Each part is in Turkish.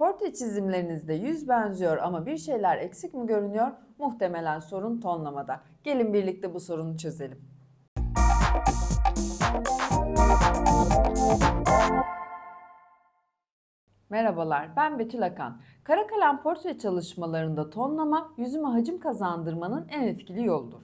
Portre çizimlerinizde yüz benziyor ama bir şeyler eksik mi görünüyor? Muhtemelen sorun tonlamada. Gelin birlikte bu sorunu çözelim. Merhabalar, ben Betül Akan. Kara kalem portre çalışmalarında tonlama, yüzüme hacim kazandırmanın en etkili yoludur.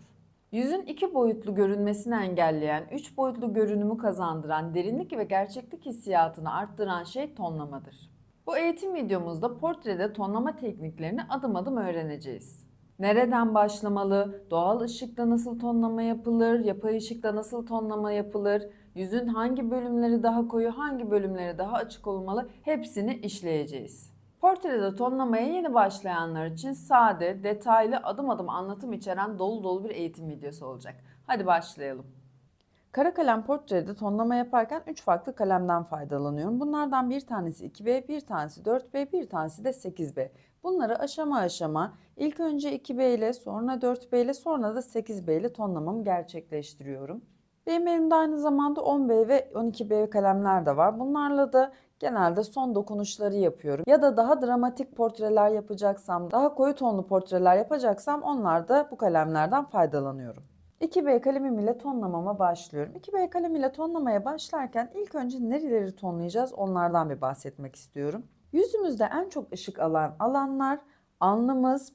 Yüzün iki boyutlu görünmesini engelleyen, üç boyutlu görünümü kazandıran, derinlik ve gerçeklik hissiyatını arttıran şey tonlamadır. Bu eğitim videomuzda portrede tonlama tekniklerini adım adım öğreneceğiz. Nereden başlamalı, doğal ışıkta nasıl tonlama yapılır, yapay ışıkta nasıl tonlama yapılır, yüzün hangi bölümleri daha koyu, hangi bölümleri daha açık olmalı hepsini işleyeceğiz. Portrede tonlamaya yeni başlayanlar için sade, detaylı, adım adım anlatım içeren dolu dolu bir eğitim videosu olacak. Hadi başlayalım. Kara kalem portrede tonlama yaparken 3 farklı kalemden faydalanıyorum. Bunlardan bir tanesi 2B, bir tanesi 4B, bir tanesi de 8B. Bunları aşama aşama ilk önce 2B ile sonra 4B ile sonra da 8B ile tonlamamı gerçekleştiriyorum. Benim elimde aynı zamanda 10B ve 12B kalemler de var. Bunlarla da genelde son dokunuşları yapıyorum. Ya da daha dramatik portreler yapacaksam, daha koyu tonlu portreler yapacaksam onlarda bu kalemlerden faydalanıyorum. 2B kalemim ile tonlamama başlıyorum. 2B kalem ile tonlamaya başlarken ilk önce nereleri tonlayacağız onlardan bir bahsetmek istiyorum. Yüzümüzde en çok ışık alan alanlar alnımız,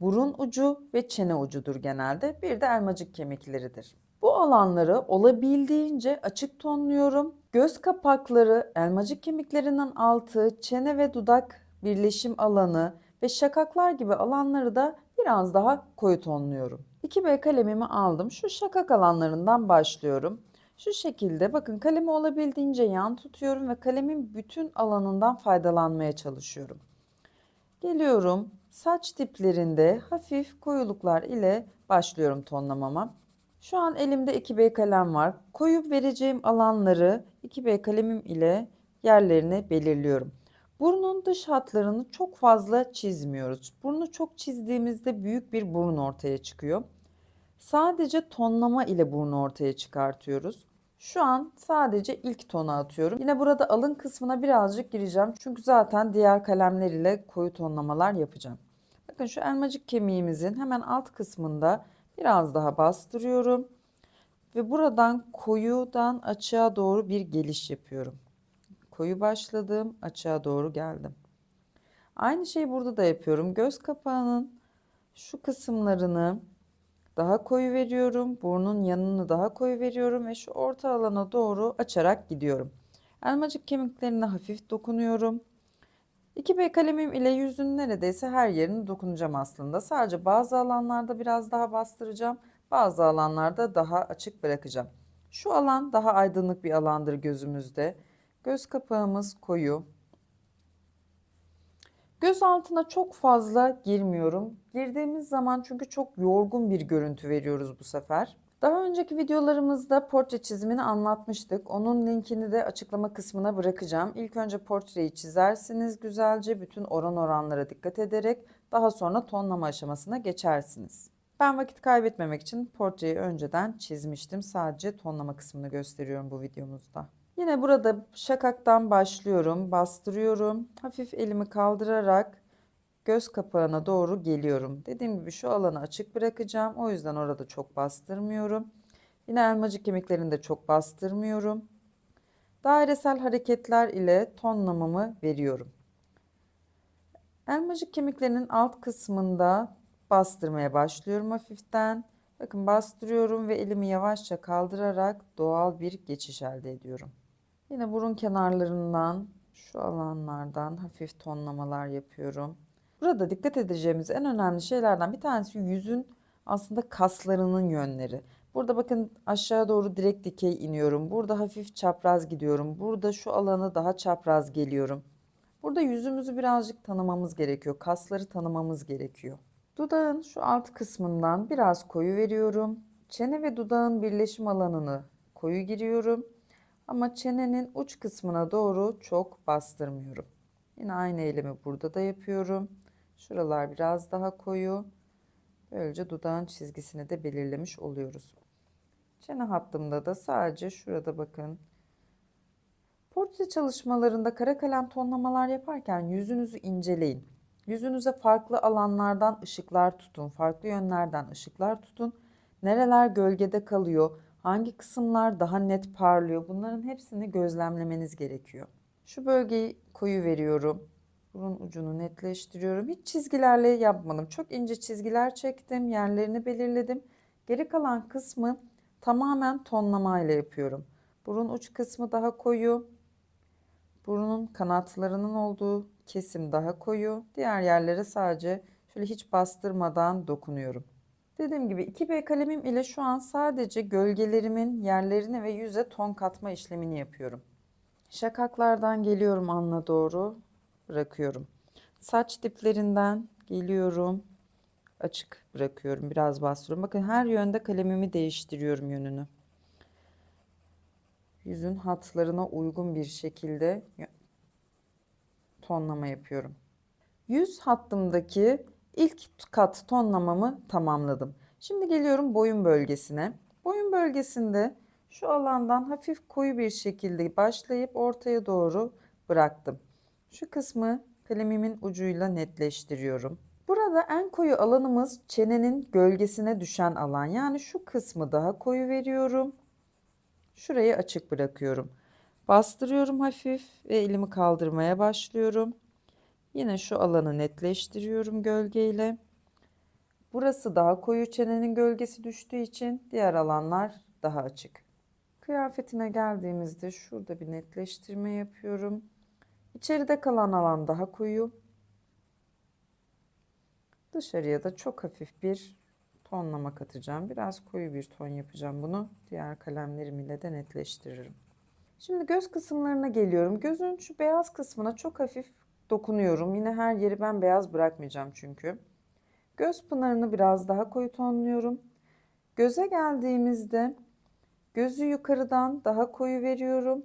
burun ucu ve çene ucudur genelde. Bir de elmacık kemikleridir. Bu alanları olabildiğince açık tonluyorum. Göz kapakları, elmacık kemiklerinin altı, çene ve dudak birleşim alanı ve şakaklar gibi alanları da biraz daha koyu tonluyorum. 2B kalemimi aldım. Şu şakak alanlarından başlıyorum. Şu şekilde bakın kalemi olabildiğince yan tutuyorum ve kalemin bütün alanından faydalanmaya çalışıyorum. Geliyorum saç diplerinde hafif koyuluklar ile başlıyorum tonlamama. Şu an elimde 2B kalem var. Koyup vereceğim alanları 2B kalemim ile yerlerini belirliyorum. Burnun dış hatlarını çok fazla çizmiyoruz. Burnu çok çizdiğimizde büyük bir burun ortaya çıkıyor. Sadece tonlama ile burnu ortaya çıkartıyoruz. Şu an sadece ilk tonu atıyorum. Yine burada alın kısmına birazcık gireceğim. Çünkü zaten diğer kalemler ile koyu tonlamalar yapacağım. Bakın şu elmacık kemiğimizin hemen alt kısmında biraz daha bastırıyorum. Ve buradan koyudan açığa doğru bir geliş yapıyorum. Koyu başladım, açığa doğru geldim. Aynı şeyi burada da yapıyorum. Göz kapağının şu kısımlarını daha koyu veriyorum. Burnun yanını daha koyu veriyorum ve şu orta alana doğru açarak gidiyorum. Elmacık kemiklerine hafif dokunuyorum. 2B kalemim ile yüzün neredeyse her yerini dokunacağım aslında. Sadece bazı alanlarda biraz daha bastıracağım. Bazı alanlarda daha açık bırakacağım. Şu alan daha aydınlık bir alandır gözümüzde. Göz kapağımız koyu. Göz altına çok fazla girmiyorum. Girdiğimiz zaman çünkü çok yorgun bir görüntü veriyoruz bu sefer. Daha önceki videolarımızda portre çizimini anlatmıştık. Onun linkini de açıklama kısmına bırakacağım. İlk önce portreyi çizersiniz güzelce bütün oran oranlara dikkat ederek daha sonra tonlama aşamasına geçersiniz. Ben vakit kaybetmemek için portreyi önceden çizmiştim. Sadece tonlama kısmını gösteriyorum bu videomuzda. Yine burada şakaktan başlıyorum, bastırıyorum. Hafif elimi kaldırarak göz kapağına doğru geliyorum. Dediğim gibi şu alanı açık bırakacağım. O yüzden orada çok bastırmıyorum. Yine elmacık kemiklerini de çok bastırmıyorum. Dairesel hareketler ile tonlamamı veriyorum. Elmacık kemiklerinin alt kısmında bastırmaya başlıyorum hafiften. Bakın bastırıyorum ve elimi yavaşça kaldırarak doğal bir geçiş elde ediyorum. Yine burun kenarlarından şu alanlardan hafif tonlamalar yapıyorum. Burada dikkat edeceğimiz en önemli şeylerden bir tanesi yüzün aslında kaslarının yönleri. Burada bakın aşağı doğru direkt dikey iniyorum. Burada hafif çapraz gidiyorum. Burada şu alanı daha çapraz geliyorum. Burada yüzümüzü birazcık tanımamız gerekiyor. Kasları tanımamız gerekiyor. Dudağın şu alt kısmından biraz koyu veriyorum. Çene ve dudağın birleşim alanını koyu giriyorum. Ama çenenin uç kısmına doğru çok bastırmıyorum. Yine aynı eylemi burada da yapıyorum. Şuralar biraz daha koyu. Böylece dudağın çizgisini de belirlemiş oluyoruz. Çene hattımda da sadece şurada bakın Portre çalışmalarında kara kalem tonlamalar yaparken yüzünüzü inceleyin. Yüzünüze farklı alanlardan ışıklar tutun, farklı yönlerden ışıklar tutun. Nereler gölgede kalıyor, hangi kısımlar daha net parlıyor bunların hepsini gözlemlemeniz gerekiyor. Şu bölgeyi koyu veriyorum. Burun ucunu netleştiriyorum. Hiç çizgilerle yapmadım. Çok ince çizgiler çektim, yerlerini belirledim. Geri kalan kısmı tamamen tonlamayla yapıyorum. Burun uç kısmı daha koyu, Burnun kanatlarının olduğu kesim daha koyu. Diğer yerlere sadece şöyle hiç bastırmadan dokunuyorum. Dediğim gibi 2B kalemim ile şu an sadece gölgelerimin yerlerine ve yüze ton katma işlemini yapıyorum. Şakaklardan geliyorum alna doğru bırakıyorum. Saç diplerinden geliyorum açık bırakıyorum biraz bastırıyorum. Bakın her yönde kalemimi değiştiriyorum yönünü yüzün hatlarına uygun bir şekilde tonlama yapıyorum. Yüz hattımdaki ilk kat tonlamamı tamamladım. Şimdi geliyorum boyun bölgesine. Boyun bölgesinde şu alandan hafif koyu bir şekilde başlayıp ortaya doğru bıraktım. Şu kısmı kalemimin ucuyla netleştiriyorum. Burada en koyu alanımız çenenin gölgesine düşen alan. Yani şu kısmı daha koyu veriyorum. Şurayı açık bırakıyorum. Bastırıyorum hafif ve elimi kaldırmaya başlıyorum. Yine şu alanı netleştiriyorum gölgeyle. Burası daha koyu çenenin gölgesi düştüğü için diğer alanlar daha açık. Kıyafetine geldiğimizde şurada bir netleştirme yapıyorum. İçeride kalan alan daha koyu. Dışarıya da çok hafif bir tonlama katacağım. Biraz koyu bir ton yapacağım bunu. Diğer kalemlerim ile de netleştiririm. Şimdi göz kısımlarına geliyorum. Gözün şu beyaz kısmına çok hafif dokunuyorum. Yine her yeri ben beyaz bırakmayacağım çünkü. Göz pınarını biraz daha koyu tonluyorum. Göze geldiğimizde gözü yukarıdan daha koyu veriyorum.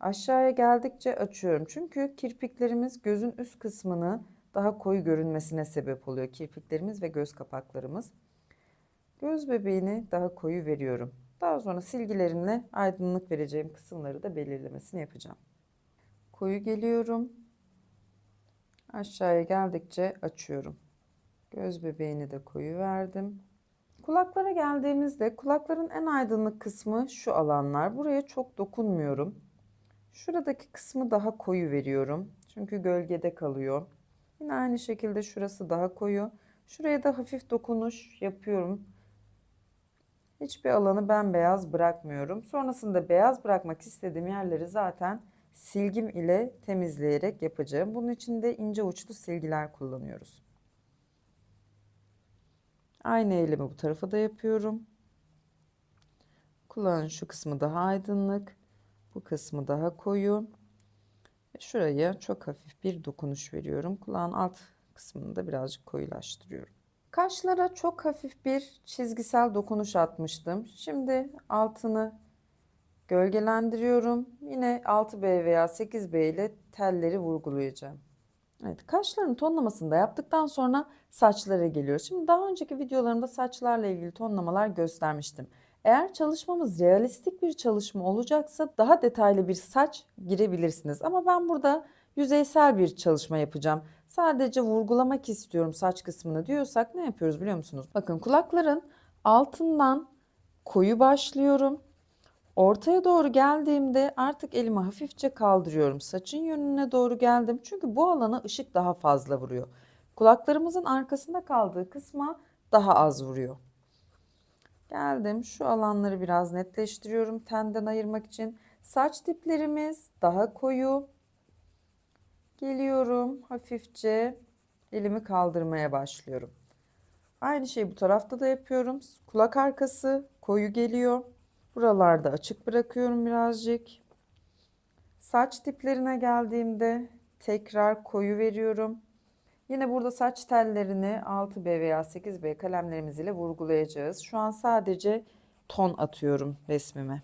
Aşağıya geldikçe açıyorum. Çünkü kirpiklerimiz gözün üst kısmını daha koyu görünmesine sebep oluyor. Kirpiklerimiz ve göz kapaklarımız. Göz bebeğini daha koyu veriyorum. Daha sonra silgilerimle aydınlık vereceğim kısımları da belirlemesini yapacağım. Koyu geliyorum. Aşağıya geldikçe açıyorum. Göz bebeğini de koyu verdim. Kulaklara geldiğimizde kulakların en aydınlık kısmı şu alanlar. Buraya çok dokunmuyorum. Şuradaki kısmı daha koyu veriyorum. Çünkü gölgede kalıyor. Yine aynı şekilde şurası daha koyu. Şuraya da hafif dokunuş yapıyorum. Hiçbir alanı bembeyaz bırakmıyorum. Sonrasında beyaz bırakmak istediğim yerleri zaten silgim ile temizleyerek yapacağım. Bunun için de ince uçlu silgiler kullanıyoruz. Aynı eylemi bu tarafa da yapıyorum. Kulağın şu kısmı daha aydınlık. Bu kısmı daha koyu. Şuraya çok hafif bir dokunuş veriyorum. Kulağın alt kısmını da birazcık koyulaştırıyorum. Kaşlara çok hafif bir çizgisel dokunuş atmıştım. Şimdi altını gölgelendiriyorum. Yine 6B veya 8B ile telleri vurgulayacağım. Evet, kaşların tonlamasını da yaptıktan sonra saçlara geliyoruz. Şimdi daha önceki videolarımda saçlarla ilgili tonlamalar göstermiştim. Eğer çalışmamız realistik bir çalışma olacaksa daha detaylı bir saç girebilirsiniz. Ama ben burada yüzeysel bir çalışma yapacağım. Sadece vurgulamak istiyorum saç kısmını diyorsak ne yapıyoruz biliyor musunuz? Bakın kulakların altından koyu başlıyorum. Ortaya doğru geldiğimde artık elimi hafifçe kaldırıyorum. Saçın yönüne doğru geldim. Çünkü bu alana ışık daha fazla vuruyor. Kulaklarımızın arkasında kaldığı kısma daha az vuruyor. Geldim şu alanları biraz netleştiriyorum tenden ayırmak için. Saç diplerimiz daha koyu. Geliyorum hafifçe elimi kaldırmaya başlıyorum. Aynı şeyi bu tarafta da yapıyorum. Kulak arkası koyu geliyor. Buralarda açık bırakıyorum birazcık. Saç diplerine geldiğimde tekrar koyu veriyorum. Yine burada saç tellerini 6B veya 8B kalemlerimiz ile vurgulayacağız. Şu an sadece ton atıyorum resmime.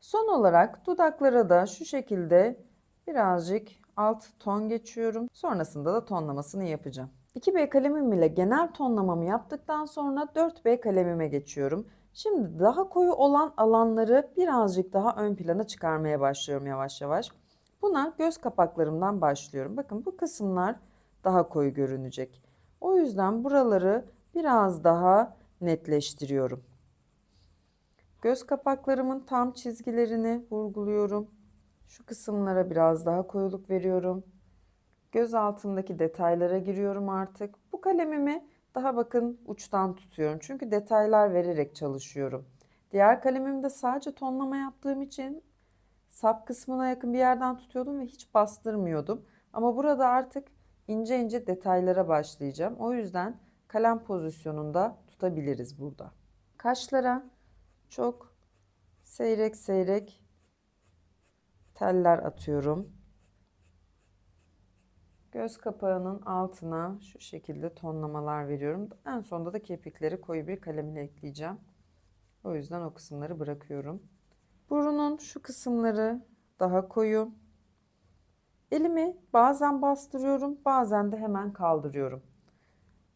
Son olarak dudaklara da şu şekilde birazcık alt ton geçiyorum. Sonrasında da tonlamasını yapacağım. 2B kalemim ile genel tonlamamı yaptıktan sonra 4B kalemime geçiyorum. Şimdi daha koyu olan alanları birazcık daha ön plana çıkarmaya başlıyorum yavaş yavaş. Buna göz kapaklarımdan başlıyorum. Bakın bu kısımlar daha koyu görünecek. O yüzden buraları biraz daha netleştiriyorum. Göz kapaklarımın tam çizgilerini vurguluyorum. Şu kısımlara biraz daha koyuluk veriyorum. Göz altındaki detaylara giriyorum artık. Bu kalemimi daha bakın uçtan tutuyorum. Çünkü detaylar vererek çalışıyorum. Diğer kalemimde sadece tonlama yaptığım için sap kısmına yakın bir yerden tutuyordum ve hiç bastırmıyordum. Ama burada artık ince ince detaylara başlayacağım. O yüzden kalem pozisyonunda tutabiliriz burada. Kaşlara çok seyrek seyrek teller atıyorum. Göz kapağının altına şu şekilde tonlamalar veriyorum. En sonunda da kirpikleri koyu bir kalemle ekleyeceğim. O yüzden o kısımları bırakıyorum. Burunun şu kısımları daha koyu. Elimi bazen bastırıyorum, bazen de hemen kaldırıyorum.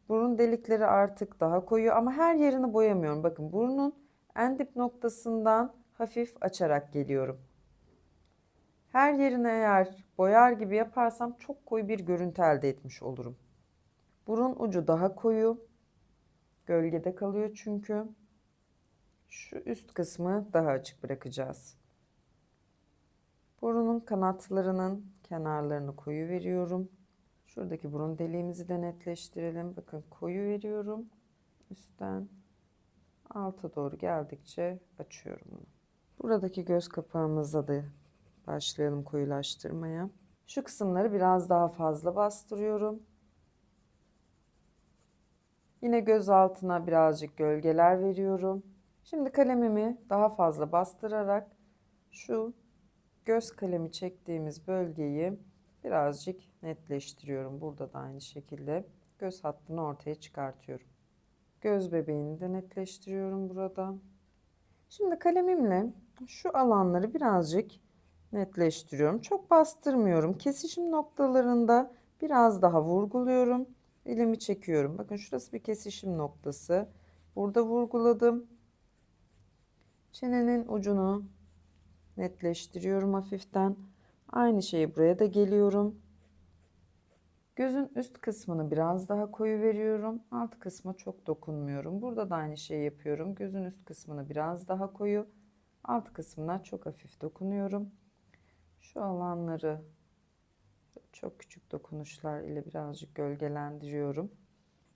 Burun delikleri artık daha koyu ama her yerini boyamıyorum. Bakın burnun en dip noktasından hafif açarak geliyorum. Her yerine eğer boyar gibi yaparsam çok koyu bir görüntü elde etmiş olurum. Burun ucu daha koyu. Gölgede kalıyor çünkü. Şu üst kısmı daha açık bırakacağız. Burunun kanatlarının kenarlarını koyu veriyorum. Şuradaki burun deliğimizi de netleştirelim. Bakın koyu veriyorum. Üstten alta doğru geldikçe açıyorum. Buradaki göz kapağımızda da başlayalım koyulaştırmaya. Şu kısımları biraz daha fazla bastırıyorum. Yine göz altına birazcık gölgeler veriyorum. Şimdi kalemimi daha fazla bastırarak şu göz kalemi çektiğimiz bölgeyi birazcık netleştiriyorum. Burada da aynı şekilde göz hattını ortaya çıkartıyorum. Göz bebeğini de netleştiriyorum burada. Şimdi kalemimle şu alanları birazcık netleştiriyorum. Çok bastırmıyorum. Kesişim noktalarında biraz daha vurguluyorum. Elimi çekiyorum. Bakın şurası bir kesişim noktası. Burada vurguladım. Çenenin ucunu netleştiriyorum hafiften. Aynı şeyi buraya da geliyorum. Gözün üst kısmını biraz daha koyu veriyorum. Alt kısma çok dokunmuyorum. Burada da aynı şeyi yapıyorum. Gözün üst kısmını biraz daha koyu. Alt kısmına çok hafif dokunuyorum. Şu alanları çok küçük dokunuşlar ile birazcık gölgelendiriyorum.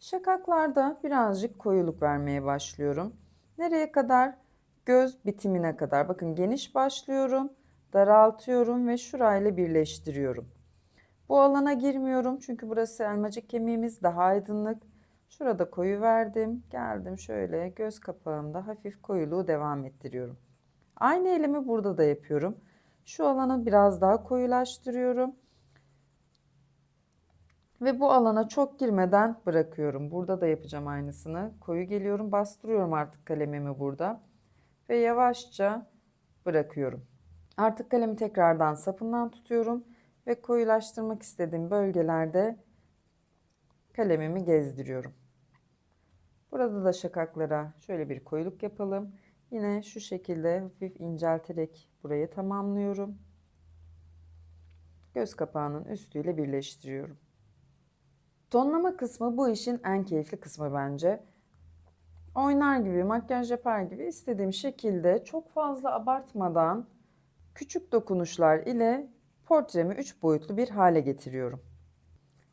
Şakaklarda birazcık koyuluk vermeye başlıyorum. Nereye kadar? Göz bitimine kadar. Bakın geniş başlıyorum, daraltıyorum ve şurayla birleştiriyorum. Bu alana girmiyorum çünkü burası elmacık kemiğimiz daha aydınlık. Şurada koyu verdim. Geldim şöyle göz kapağımda hafif koyuluğu devam ettiriyorum. Aynı elimi burada da yapıyorum. Şu alanı biraz daha koyulaştırıyorum. Ve bu alana çok girmeden bırakıyorum. Burada da yapacağım aynısını. Koyu geliyorum, bastırıyorum artık kalemimi burada. Ve yavaşça bırakıyorum. Artık kalemi tekrardan sapından tutuyorum ve koyulaştırmak istediğim bölgelerde kalemimi gezdiriyorum. Burada da şakaklara şöyle bir koyuluk yapalım. Yine şu şekilde hafif incelterek burayı tamamlıyorum. Göz kapağının üstüyle birleştiriyorum. Tonlama kısmı bu işin en keyifli kısmı bence. Oynar gibi, makyaj yapar gibi istediğim şekilde çok fazla abartmadan küçük dokunuşlar ile portremi 3 boyutlu bir hale getiriyorum.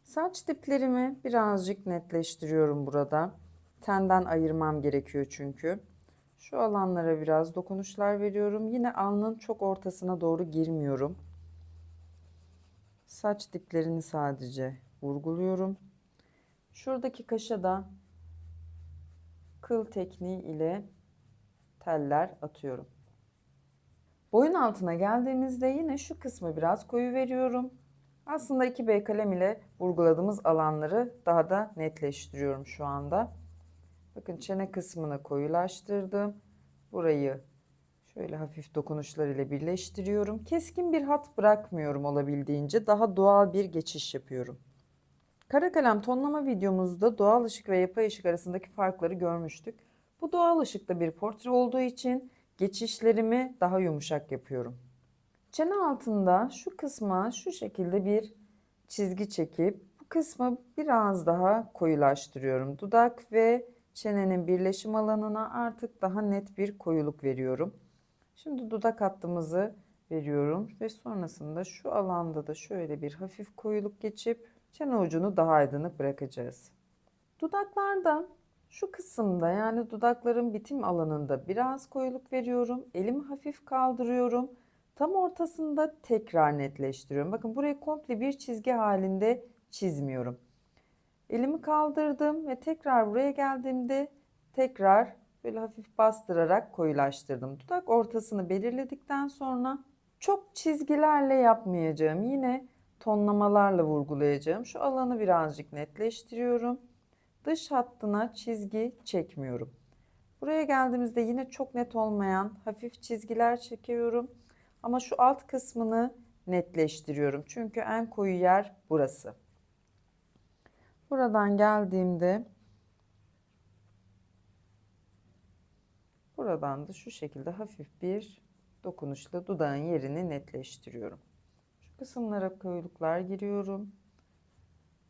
Saç diplerimi birazcık netleştiriyorum burada. Tenden ayırmam gerekiyor çünkü. Şu alanlara biraz dokunuşlar veriyorum. Yine alnın çok ortasına doğru girmiyorum. Saç diplerini sadece vurguluyorum. Şuradaki kaşa da kıl tekniği ile teller atıyorum. Boyun altına geldiğimizde yine şu kısmı biraz koyu veriyorum. Aslında 2B kalem ile vurguladığımız alanları daha da netleştiriyorum şu anda. Bakın çene kısmını koyulaştırdım. Burayı şöyle hafif dokunuşlar ile birleştiriyorum. Keskin bir hat bırakmıyorum olabildiğince. Daha doğal bir geçiş yapıyorum. Kara kalem tonlama videomuzda doğal ışık ve yapay ışık arasındaki farkları görmüştük. Bu doğal ışıkta bir portre olduğu için geçişlerimi daha yumuşak yapıyorum. Çene altında şu kısma şu şekilde bir çizgi çekip bu kısmı biraz daha koyulaştırıyorum. Dudak ve çenenin birleşim alanına artık daha net bir koyuluk veriyorum. Şimdi dudak hattımızı veriyorum ve sonrasında şu alanda da şöyle bir hafif koyuluk geçip çene ucunu daha aydınlık bırakacağız. Dudaklarda şu kısımda yani dudakların bitim alanında biraz koyuluk veriyorum. Elimi hafif kaldırıyorum. Tam ortasında tekrar netleştiriyorum. Bakın burayı komple bir çizgi halinde çizmiyorum. Elimi kaldırdım ve tekrar buraya geldiğimde tekrar böyle hafif bastırarak koyulaştırdım. Dudak ortasını belirledikten sonra çok çizgilerle yapmayacağım. Yine tonlamalarla vurgulayacağım. Şu alanı birazcık netleştiriyorum. Dış hattına çizgi çekmiyorum. Buraya geldiğimizde yine çok net olmayan hafif çizgiler çekiyorum. Ama şu alt kısmını netleştiriyorum. Çünkü en koyu yer burası. Buradan geldiğimde buradan da şu şekilde hafif bir dokunuşla dudağın yerini netleştiriyorum. Şu kısımlara koyuluklar giriyorum.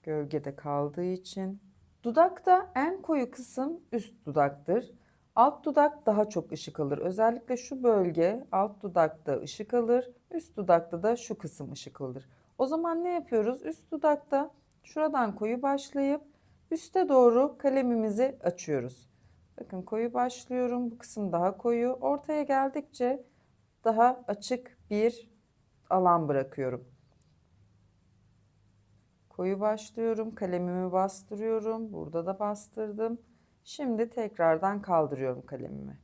Gölgede kaldığı için. Dudakta en koyu kısım üst dudaktır. Alt dudak daha çok ışık alır. Özellikle şu bölge alt dudakta ışık alır. Üst dudakta da şu kısım ışık alır. O zaman ne yapıyoruz? Üst dudakta şuradan koyu başlayıp üste doğru kalemimizi açıyoruz. Bakın koyu başlıyorum. Bu kısım daha koyu. Ortaya geldikçe daha açık bir alan bırakıyorum. Koyu başlıyorum. Kalemimi bastırıyorum. Burada da bastırdım. Şimdi tekrardan kaldırıyorum kalemimi.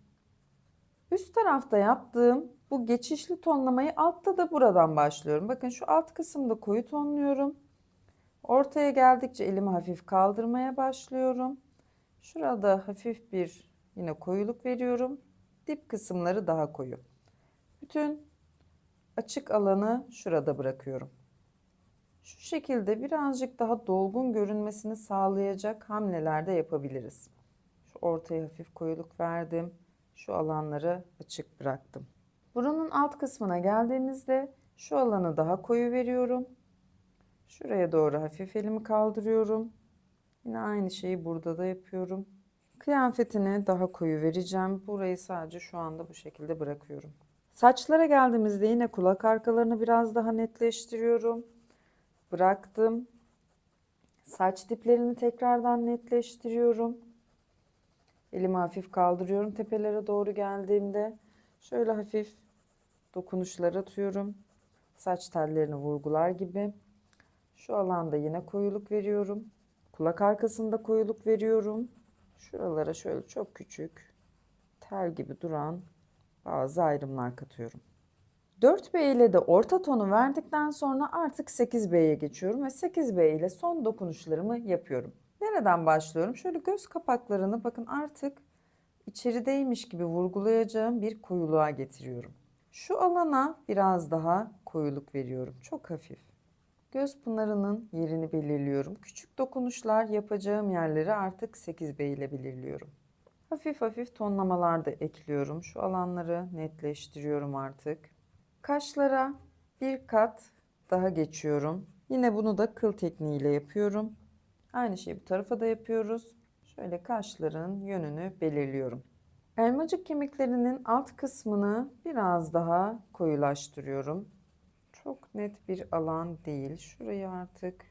Üst tarafta yaptığım bu geçişli tonlamayı altta da buradan başlıyorum. Bakın şu alt kısımda koyu tonluyorum. Ortaya geldikçe elimi hafif kaldırmaya başlıyorum. Şurada hafif bir yine koyuluk veriyorum. Dip kısımları daha koyu. Bütün açık alanı şurada bırakıyorum. Şu şekilde birazcık daha dolgun görünmesini sağlayacak hamleler de yapabiliriz. Şu ortaya hafif koyuluk verdim. Şu alanları açık bıraktım. Burunun alt kısmına geldiğimizde şu alanı daha koyu veriyorum. Şuraya doğru hafif elimi kaldırıyorum. Yine aynı şeyi burada da yapıyorum. Kıyafetini daha koyu vereceğim. Burayı sadece şu anda bu şekilde bırakıyorum. Saçlara geldiğimizde yine kulak arkalarını biraz daha netleştiriyorum. Bıraktım. Saç diplerini tekrardan netleştiriyorum. Elimi hafif kaldırıyorum tepelere doğru geldiğimde. Şöyle hafif dokunuşlar atıyorum. Saç tellerini vurgular gibi. Şu alanda yine koyuluk veriyorum. Kulak arkasında koyuluk veriyorum. Şuralara şöyle çok küçük tel gibi duran bazı ayrımlar katıyorum. 4B ile de orta tonu verdikten sonra artık 8B'ye geçiyorum ve 8B ile son dokunuşlarımı yapıyorum. Nereden başlıyorum? Şöyle göz kapaklarını bakın artık içerideymiş gibi vurgulayacağım bir koyuluğa getiriyorum. Şu alana biraz daha koyuluk veriyorum. Çok hafif. Göz pınarının yerini belirliyorum. Küçük dokunuşlar yapacağım yerleri artık 8B ile belirliyorum. Hafif hafif tonlamalar da ekliyorum. Şu alanları netleştiriyorum artık. Kaşlara bir kat daha geçiyorum. Yine bunu da kıl tekniğiyle yapıyorum. Aynı şeyi bu tarafa da yapıyoruz. Şöyle kaşların yönünü belirliyorum. Elmacık kemiklerinin alt kısmını biraz daha koyulaştırıyorum. Çok net bir alan değil. Şurayı artık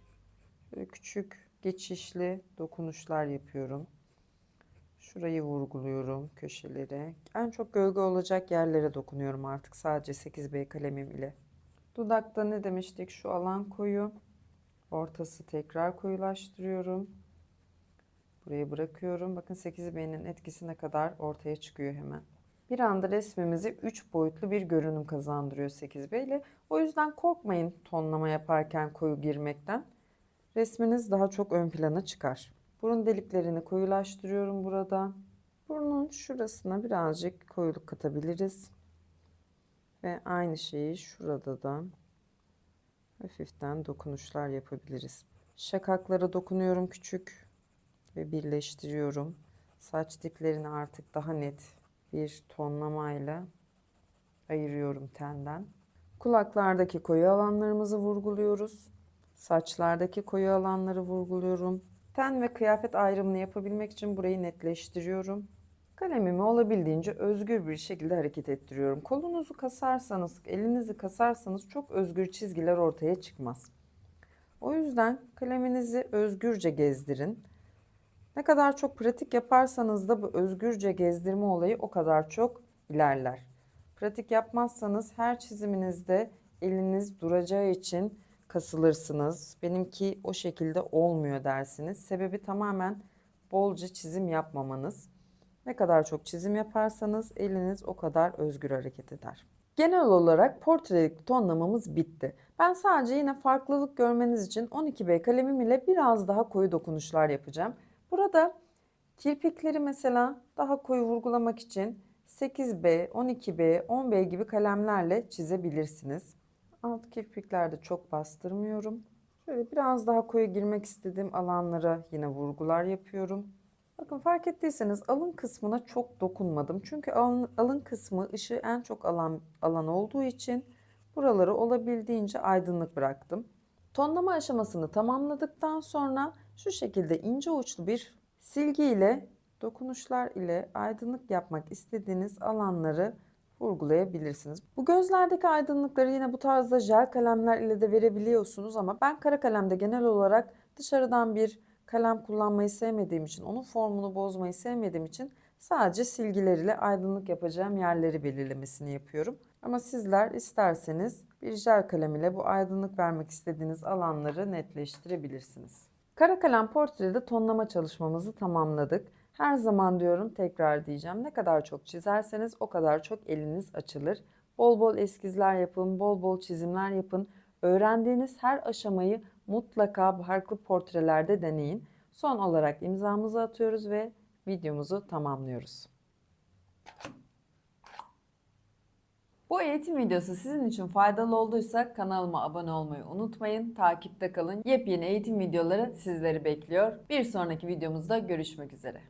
küçük geçişli dokunuşlar yapıyorum. Şurayı vurguluyorum köşelere. En çok gölge olacak yerlere dokunuyorum artık sadece 8B kalemim ile. Dudakta ne demiştik? Şu alan koyu. Ortası tekrar koyulaştırıyorum. Burayı bırakıyorum. Bakın 8B'nin etkisine kadar ortaya çıkıyor hemen. Bir anda resmimizi 3 boyutlu bir görünüm kazandırıyor 8B ile. O yüzden korkmayın tonlama yaparken koyu girmekten. Resminiz daha çok ön plana çıkar. Burun deliklerini koyulaştırıyorum burada. Burnun şurasına birazcık koyuluk katabiliriz. Ve aynı şeyi şurada da hafiften dokunuşlar yapabiliriz. Şakaklara dokunuyorum küçük ve birleştiriyorum. Saç diplerini artık daha net bir tonlamayla ayırıyorum tenden. Kulaklardaki koyu alanlarımızı vurguluyoruz. Saçlardaki koyu alanları vurguluyorum. Ten ve kıyafet ayrımını yapabilmek için burayı netleştiriyorum. Kalemimi olabildiğince özgür bir şekilde hareket ettiriyorum. Kolunuzu kasarsanız, elinizi kasarsanız çok özgür çizgiler ortaya çıkmaz. O yüzden kaleminizi özgürce gezdirin. Ne kadar çok pratik yaparsanız da bu özgürce gezdirme olayı o kadar çok ilerler. Pratik yapmazsanız her çiziminizde eliniz duracağı için kasılırsınız. Benimki o şekilde olmuyor dersiniz. Sebebi tamamen bolca çizim yapmamanız. Ne kadar çok çizim yaparsanız eliniz o kadar özgür hareket eder. Genel olarak portrelik tonlamamız bitti. Ben sadece yine farklılık görmeniz için 12B kalemim ile biraz daha koyu dokunuşlar yapacağım. Burada kirpikleri mesela daha koyu vurgulamak için 8B, 12B, 10B gibi kalemlerle çizebilirsiniz. Alt kirpiklerde çok bastırmıyorum. Şöyle biraz daha koyu girmek istediğim alanlara yine vurgular yapıyorum. Bakın fark ettiyseniz alın kısmına çok dokunmadım. Çünkü alın, alın kısmı ışığı en çok alan, alan olduğu için buraları olabildiğince aydınlık bıraktım. Tonlama aşamasını tamamladıktan sonra şu şekilde ince uçlu bir silgi ile dokunuşlar ile aydınlık yapmak istediğiniz alanları vurgulayabilirsiniz. Bu gözlerdeki aydınlıkları yine bu tarzda jel kalemler ile de verebiliyorsunuz ama ben kara kalemde genel olarak dışarıdan bir kalem kullanmayı sevmediğim için, onun formunu bozmayı sevmediğim için sadece silgiler ile aydınlık yapacağım yerleri belirlemesini yapıyorum. Ama sizler isterseniz bir jel kalem ile bu aydınlık vermek istediğiniz alanları netleştirebilirsiniz. Kara kalem portrede tonlama çalışmamızı tamamladık. Her zaman diyorum tekrar diyeceğim. Ne kadar çok çizerseniz o kadar çok eliniz açılır. Bol bol eskizler yapın, bol bol çizimler yapın. Öğrendiğiniz her aşamayı mutlaka farklı portrelerde deneyin. Son olarak imzamızı atıyoruz ve videomuzu tamamlıyoruz. Bu eğitim videosu sizin için faydalı olduysa kanalıma abone olmayı unutmayın. Takipte kalın. Yepyeni eğitim videoları sizleri bekliyor. Bir sonraki videomuzda görüşmek üzere.